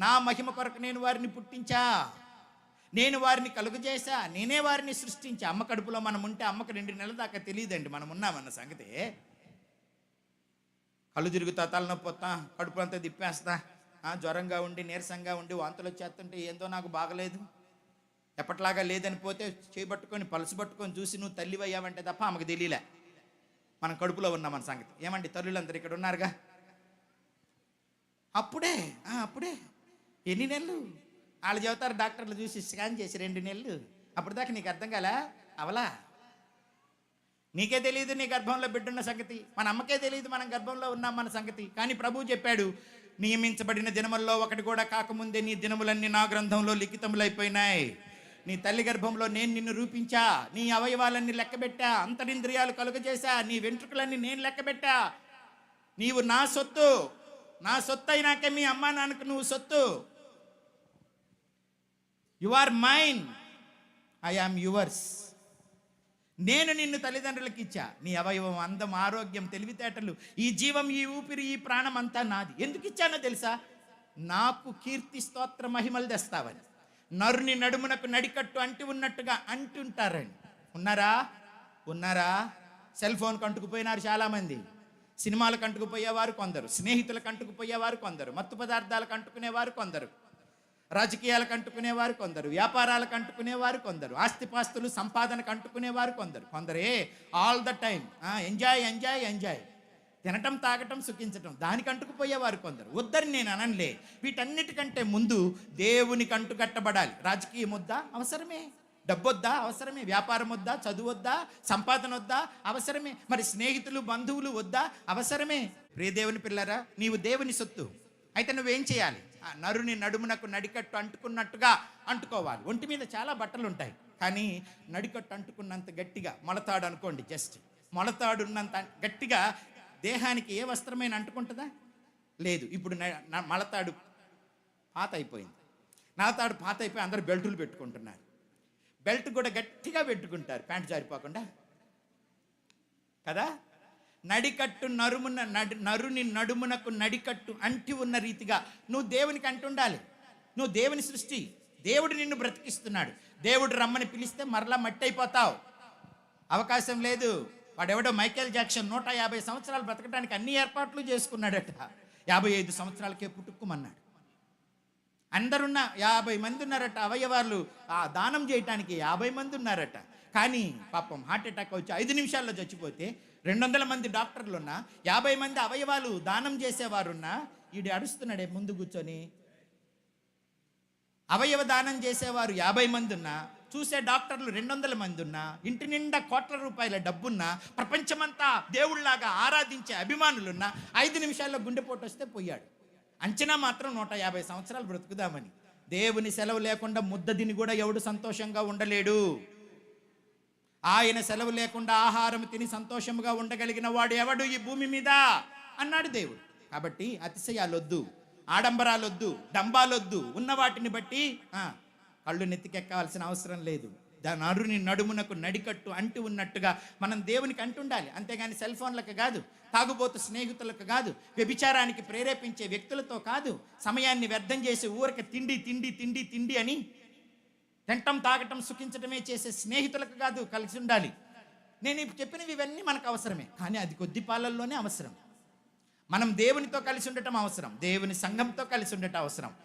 నా మహిమ కొరకు నేను వారిని పుట్టించా. నేను వారిని కలుగజేశా. నేనే వారిని సృష్టించా. అమ్మ కడుపులో మనం ఉంటే అమ్మకు రెండు నెలల దాకా తెలియదండి. మనం ఉన్నామన్న సంగతి. కళ్ళు తిరుగుతా తలనొప్పి వస్తా కడుపు అంతా తిప్పేస్తా. జ్వరంగా ఉండి నీరసంగా ఉండి వాంతులు వచ్చేస్తుంటే ఏందో నాకు బాగలేదు. ఎప్పట్లాగా లేదని పోతే చేయబట్టుకొని పలుసు పట్టుకొని చూసి నువ్వు తల్లివయ్యావంటే తప్ప ఆమెకు తెలియలే. మనం కడుపులో ఉన్నాం మన సంగతి. ఏమండి తల్లులందరూ ఇక్కడ ఉన్నారుగా? అప్పుడే అప్పుడే. ఎన్ని నెలలు? వాళ్ళు చెబుతారు డాక్టర్లు చూసి స్కాన్ చేసి రెండు నెలలు. అప్పటిదాకా నీకు అర్థం కాలా? అవలా? నీకే తెలియదు నీ గర్భంలో బిడ్డున్న సంగతి. మన అమ్మకే తెలియదు మనం గర్భంలో ఉన్నాం మన సంగతి. కానీ ప్రభువు చెప్పాడు నియమించబడిన దినముల్లో ఒకటి కూడా కాకముందే నీ దినములన్నీ నా గ్రంథంలో లిఖితములైపోయినాయి. నీ తల్లి గర్భంలో నేను నిన్ను రూపించా నీ అవయవాలన్నీ లెక్కబెట్టా అంతరింద్రియాలు కలుగజేశా నీ వెంట్రుకలన్నీ నేను లెక్కబెట్టా. నీవు నా సొత్తు. నా సొత్తు అయినాకే మీ అమ్మా నాన్నకు నువ్వు సొత్తు. You are mine I am yours నేను నిన్ను తల్లిదండ్రులకు ఇచ్చా. నీ అవయవం అందం ఆరోగ్యం తెలివితేటలు ఈ జీవం ఈ ఊపిరి ఈ ప్రాణం అంతా నాది. ఎందుకు ఇచ్చానో తెలుసా? నాకు కీర్తి స్తోత్ర మహిమలు తెస్తావని. నరుని నడుమునకు నడికట్టు అంటి ఉన్నట్టుగా అంటుంటారండి ఉన్నారా? ఉన్నారా? సెల్ ఫోన్ కంటుకుపోయినారు చాలామంది. సినిమాలకు అంటుకుపోయేవారు కొందరు. స్నేహితులకు అంటుకుపోయేవారు కొందరు. మత్తు పదార్థాలకు అంటుకునేవారు కొందరు. రాజకీయాలకు అంటుకునేవారు కొందరు వ్యాపారాలకు అంటుకునేవారు కొందరు ఆస్తిపాస్తులు సంపాదనకు అంటుకునేవారు కొందరు. కొందరే all the time enjoy enjoy enjoy తినటం తాగటం సుఖించటం దానికి అంటుకుపోయేవారు కొందరు. వద్దని నేను అనలే వీటన్నిటికంటే ముందు దేవునికి అంటుకట్టబడాలి రాజకీయ ముద్ద అవసరమే. డబ్బొద్దా? అవసరమే. వ్యాపారం వద్దా? చదువు వద్దా? సంపాదన వద్దా? అవసరమే. మరి స్నేహితులు బంధువులు వద్దా? అవసరమే. ప్రియదేవుని పిల్లరా నీవు దేవుని సొత్తు. అయితే నువ్వేం చేయాలి? నరుని నడుమునకు నడికట్టు అంటుకున్నట్టుగా అంటుకోవాలి. ఒంటి మీద చాలా బట్టలు ఉంటాయి కానీ నడికట్టు అంటుకున్నంత గట్టిగా మొలతాడు అనుకోండి జస్ట్. మొలతాడు ఉన్నంత గట్టిగా దేహానికి ఏ వస్త్రమైన అంటుకుంటుందా? లేదు. ఇప్పుడు మలతాడు పాత అయిపోయింది నలతాడు పాత అయిపోయి అందరూ బెల్టులు పెట్టుకుంటున్నారు. బెల్ట్ కూడా గట్టిగా పెట్టుకుంటారు. ప్యాంట్ జారిపోకుండా. కదా? నడికట్టు నరుమున నడు నరుని నడుమునకు నడికట్టు అంటి ఉన్న రీతిగా నువ్వు దేవునికి అంటుండాలి నువ్వు దేవుని సృష్టి. దేవుడు నిన్ను బ్రతికిస్తున్నాడు. దేవుడు రమ్మని పిలిస్తే మరలా మట్టి అయిపోతావు. అవకాశం లేదు. వాడెవడో మైకేల్ జాక్సన్ నూట యాభై సంవత్సరాలు బ్రతకడానికి అన్ని ఏర్పాట్లు చేసుకున్నాడట. యాభై ఐదు సంవత్సరాలకే పుట్టుకుమన్నాడు. అందరున్న యాభై మంది ఉన్నారట అవయవాలు. ఆ దానం చేయటానికి యాభై మంది ఉన్నారట. కానీ పాపం హార్ట్ అటాక్ వచ్చి ఐదు నిమిషాల్లో చచ్చిపోతే రెండు వందల మంది డాక్టర్లు ఉన్నా యాభై మంది అవయవాలు దానం చేసేవారున్నా ఈడు అడుస్తున్నాడే ముందు కూర్చొని. అవయవ దానం చేసేవారు యాభై మంది ఉన్నా చూసే డాక్టర్లు రెండు వందల మంది ఉన్నా ఇంటి నిండా కోట్ల రూపాయల డబ్బున్నా ప్రపంచమంతా దేవుళ్ళాగా ఆరాధించే అభిమానులున్నా ఐదు నిమిషాల్లో గుండెపోటు వస్తే పోయాడు. అంచనా మాత్రం నూట యాభై సంవత్సరాలు బ్రతుకుదామని. దేవుని సెలవు లేకుండా ముద్దదిని కూడా ఎవడు సంతోషంగా ఉండలేడు. ఆయన సెలవు లేకుండా ఆహారం తిని సంతోషముగా ఉండగలిగిన వాడు ఎవడు ఈ భూమి మీద? అన్నాడు దేవుడు. కాబట్టి అతిశయాలొద్దు ఆడంబరాలొద్దు డంబాలొద్దు ఉన్న వాటిని బట్టి ఆ, కళ్ళు నెత్తికెక్కవలసిన అవసరం లేదు. దాని అరుని నడుమునకు నడికట్టు అంటి ఉన్నట్టుగా మనం దేవునికి అంటుండాలి. అంతేగాని సెల్ ఫోన్లకు కాదు తాగుబోతు స్నేహితులకు కాదు వ్యభిచారానికి ప్రేరేపించే వ్యక్తులతో కాదు సమయాన్ని వ్యర్థం చేసి ఊరక తిండి తిండి తిండి తిండి అని తింటం తాగటం సుఖించటమే చేసే స్నేహితులకు కాదు కలిసి ఉండాలి. నేను ఇప్పుడు చెప్పినవి ఇవన్నీ మనకు అవసరమే కానీ అది కొద్ది పాలల్లోనే అవసరం. మనం దేవునితో కలిసి ఉండటం అవసరం దేవుని సంఘంతో కలిసి ఉండటం అవసరం.